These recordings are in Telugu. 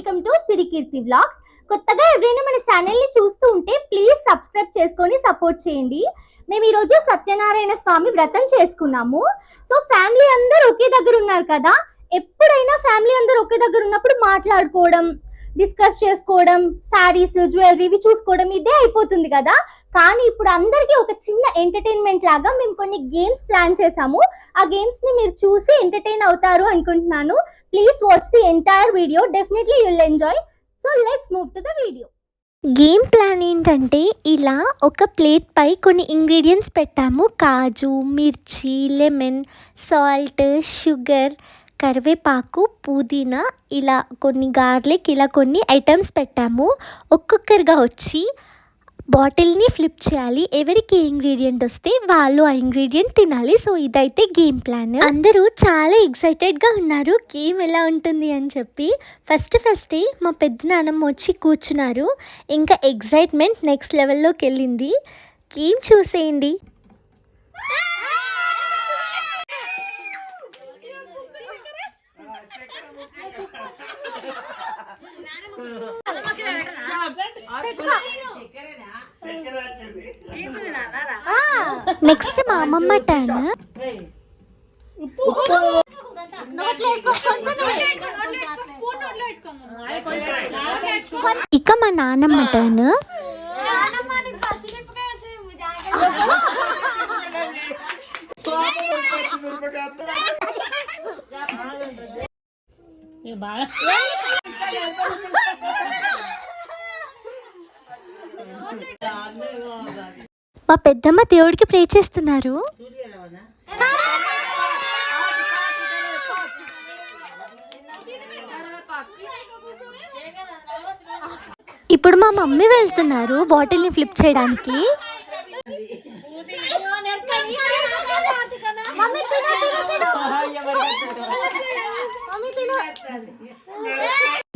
Welcome to సిరికీర్తి vlogs. కొత్తగా ఎవరైనా మన ఛానల్ని చూస్తూ ఉంటే ప్లీజ్ సబ్స్క్రైబ్ చేసుకొని సపోర్ట్ చేయండి. మేము ఈరోజు సత్యనారాయణ స్వామి వ్రతం చేసుకున్నాము. సో ఫ్యామిలీ అందరూ ఒకే దగ్గర ఉన్నారు కదా? ఎప్పుడైనా ఫ్యామిలీ అందరూ ఒకే దగ్గర ఉన్నప్పుడు మాట్లాడుకోవడం డిస్కస్ చేసుకోవడం శారీస్ జ్యువెలరీ ఇవి చూసుకోవడం ఇదే అయిపోతుంది కదా? కానీ ఇప్పుడు అందరికీ ఒక చిన్న ఎంటర్టైన్మెంట్ లాగా మేము కొన్ని గేమ్స్ ప్లాన్ చేసాము ఆ గేమ్స్ని మీరు చూసి ఎంటర్టైన్ అవుతారు అనుకుంటున్నాను. Please watch the entire video definitely you'll enjoy so let's move to the video game plan ఏంటంటే ఇలా ఒక ప్లేట్ పై కొన్ని ఇంగ్రీడియంట్స్ పెట్టాము. కాజు మిర్చి లెమన్ సాల్ట్ షుగర్ కరివేపాకు పుదీనా ఇలా కొన్ని గార్లిక్ ఇలా కొన్ని ఐటమ్స్ పెట్టాము. ఒక్కొక్కరిగా వచ్చి బాటిల్ని ఫ్లిప్ చేయాలి. ఎవరికి ఏ ఇంగ్రీడియంట్ వస్తే వాళ్ళు ఆ ఇంగ్రీడియంట్ తినాలి. సో ఇదైతే గేమ్ ప్లాన్. అందరూ చాలా ఎక్సైటెడ్గా ఉన్నారు. గేమ్ ఎలా ఉంటుంది అని చెప్పి. ఫస్ట్ ఫస్టే మా పెద్ద నాన్నమ్మ వచ్చి కూర్చున్నారు. ఇంకా ఎగ్జైట్మెంట్ నెక్స్ట్ లెవెల్లోకి వెళ్ళింది. గేమ్ చూసేయండి. నెక్స్ట్ మా అమ్మమ్మ టర్న్ ఇక మా నాన్నమ్మ టర్న్ మా పెద్దమ్మ దేవుడికి ప్రే చేస్తున్నారు. ఇప్పుడు మా మమ్మీ వెళ్తున్నారు బాటిల్ని ఫ్లిప్ చేయడానికి.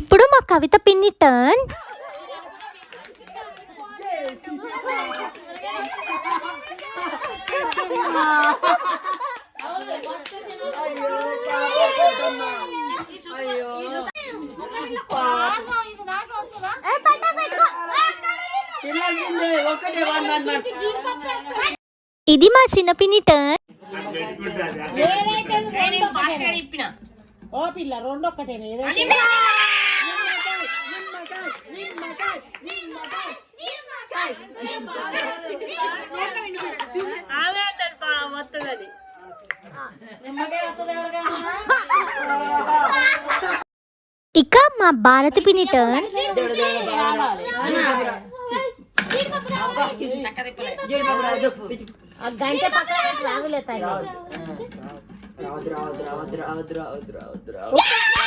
ఇప్పుడు మా కవిత పిన్ని టర్న్. ఇది మా చిన్న పిన్ని టర్న్ ఓ పిల్ల రెండు ఒక్కటేనా ఏదైతే ఇక మా భారతి పిని టర్న్ రావద్దు రావద్దు రావద్దు రావద్దు రావద్దు రావద్దు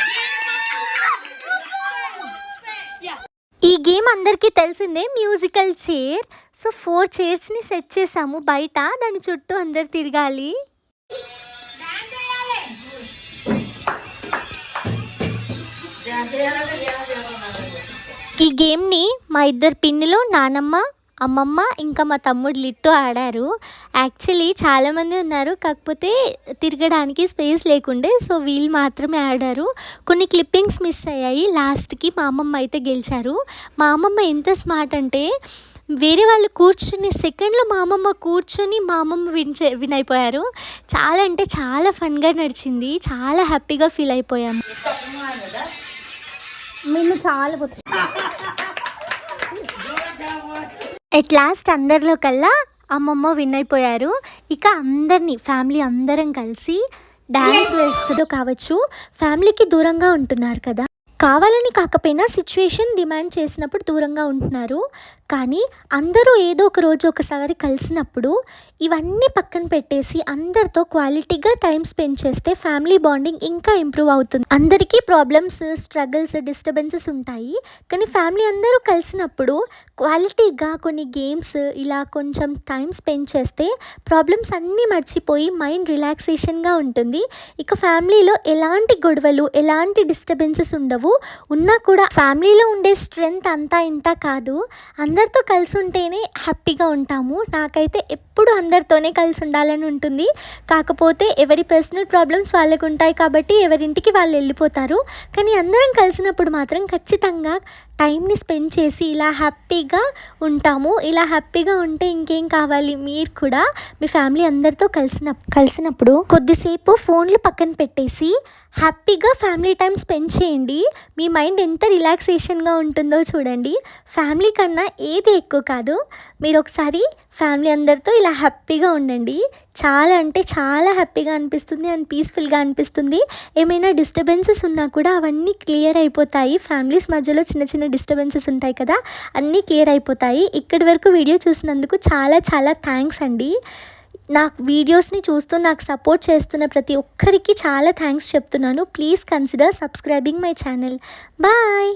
గేమ్ అందరికీ తెలిసిందే మ్యూజికల్ చైర్. సో ఫోర్ చైర్స్ని సెట్ చేసాము. బయట దాని చుట్టూ అందరు తిరగాలి. ఈ గేమ్ని మా ఇద్దరు పిన్నులు నానమ్మ అమ్మమ్మ ఇంకా మా తమ్ముడు లిట్టు ఆడారు. యాక్చువల్లీ చాలామంది ఉన్నారు కాకపోతే తిరగడానికి స్పేస్ లేకుండే సో వీళ్ళు మాత్రమే ఆడారు. కొన్ని క్లిప్పింగ్స్ మిస్ అయ్యాయి. లాస్ట్కి మా అమ్మమ్మ అయితే గెలిచారు. మా అమ్మమ్మ ఎంత స్మార్ట్ అంటే వేరే వాళ్ళు కూర్చుని సెకండ్లో మా అమ్మమ్మ కూర్చొని మా అమ్మమ్మ విన్ విన్ అయిపోయారు. చాలా అంటే చాలా ఫన్గా నడిచింది. చాలా హ్యాపీగా ఫీల్ అయిపోయాము. మేము చాలా ఎట్ లాస్ట్ అందరిలో కల్లా అమ్మమ్మ విన్ అయిపోయారు. ఇక అందరినీ ఫ్యామిలీ అందరం కలిసి డ్యాన్స్ వేస్తుందో కావచ్చు ఫ్యామిలీకి దూరంగా ఉంటున్నారు కదా. కావాలని కాకపోయినా సిచ్యువేషన్ డిమాండ్ చేసినప్పుడు దూరంగా ఉంటున్నారు. కానీ అందరూ ఏదో ఒక రోజు ఒకసారి కలిసినప్పుడు ఇవన్నీ పక్కన పెట్టేసి అందరితో క్వాలిటీగా టైం స్పెండ్ చేస్తే ఫ్యామిలీ బాండింగ్ ఇంకా ఇంప్రూవ్ అవుతుంది. అందరికీ ప్రాబ్లమ్స్ స్ట్రగుల్స్ డిస్టర్బెన్సెస్ ఉంటాయి. కానీ ఫ్యామిలీ అందరూ కలిసినప్పుడు క్వాలిటీగా కొన్ని గేమ్స్ ఇలా కొంచెం టైం స్పెండ్ చేస్తే ప్రాబ్లమ్స్ అన్నీ మర్చిపోయి మైండ్ రిలాక్సేషన్గా ఉంటుంది. ఇక ఫ్యామిలీలో ఎలాంటి గొడవలు ఎలాంటి డిస్టర్బెన్సెస్ ఉండవు. ఉన్నా కూడా ఫ్యామిలీలో ఉండే స్ట్రెంగ్త్ అంతా ఇంత కాదు. అందరూ అందరితో కలిసి ఉంటేనే హ్యాపీగా ఉంటాము. నాకైతే ఎప్పుడు అందరితోనే కలిసి ఉండాలని ఉంటుంది. కాకపోతే ఎవరి పర్సనల్ ప్రాబ్లమ్స్ వాళ్ళకు ఉంటాయి కాబట్టి ఎవరింటికి వాళ్ళు వెళ్ళిపోతారు. కానీ అందరం కలిసినప్పుడు మాత్రం ఖచ్చితంగా టైంని స్పెండ్ చేసి ఇలా హ్యాపీగా ఉంటాము. ఇలా హ్యాపీగా ఉంటే ఇంకేం కావాలి? మీరు కూడా మీ ఫ్యామిలీ అందరితో కలిసిన కలిసినప్పుడు కొద్దిసేపు ఫోన్లు పక్కన పెట్టేసి హ్యాపీగా ఫ్యామిలీ టైం స్పెండ్ చేయండి. మీ మైండ్ ఎంత రిలాక్సేషన్గా ఉంటుందో చూడండి. ఫ్యామిలీ కన్నా ఏది ఎక్కువ కాదు. మీరు ఒకసారి ఫ్యామిలీ అందరితో ఇలా హ్యాపీగా ఉండండి. చాలా అంటే చాలా హ్యాపీగా అనిపిస్తుంది అండ్ పీస్ఫుల్గా అనిపిస్తుంది. ఏమైనా డిస్టర్బెన్సెస్ ఉన్నా కూడా అవన్నీ క్లియర్ అయిపోతాయి. ఫ్యామిలీస్ మధ్యలో చిన్న చిన్న డిస్టర్బెన్సెస్ ఉంటాయి కదా అన్నీ క్లియర్ అయిపోతాయి. ఇక్కడి వరకు వీడియో చూసినందుకు చాలా చాలా థ్యాంక్స్ అండి. నా వీడియోస్ని చూస్తూ నాకు సపోర్ట్ చేస్తున్న ప్రతి ఒక్కరికి చాలా థ్యాంక్స్ చెప్తున్నాను. Please consider subscribing my channel. Bye.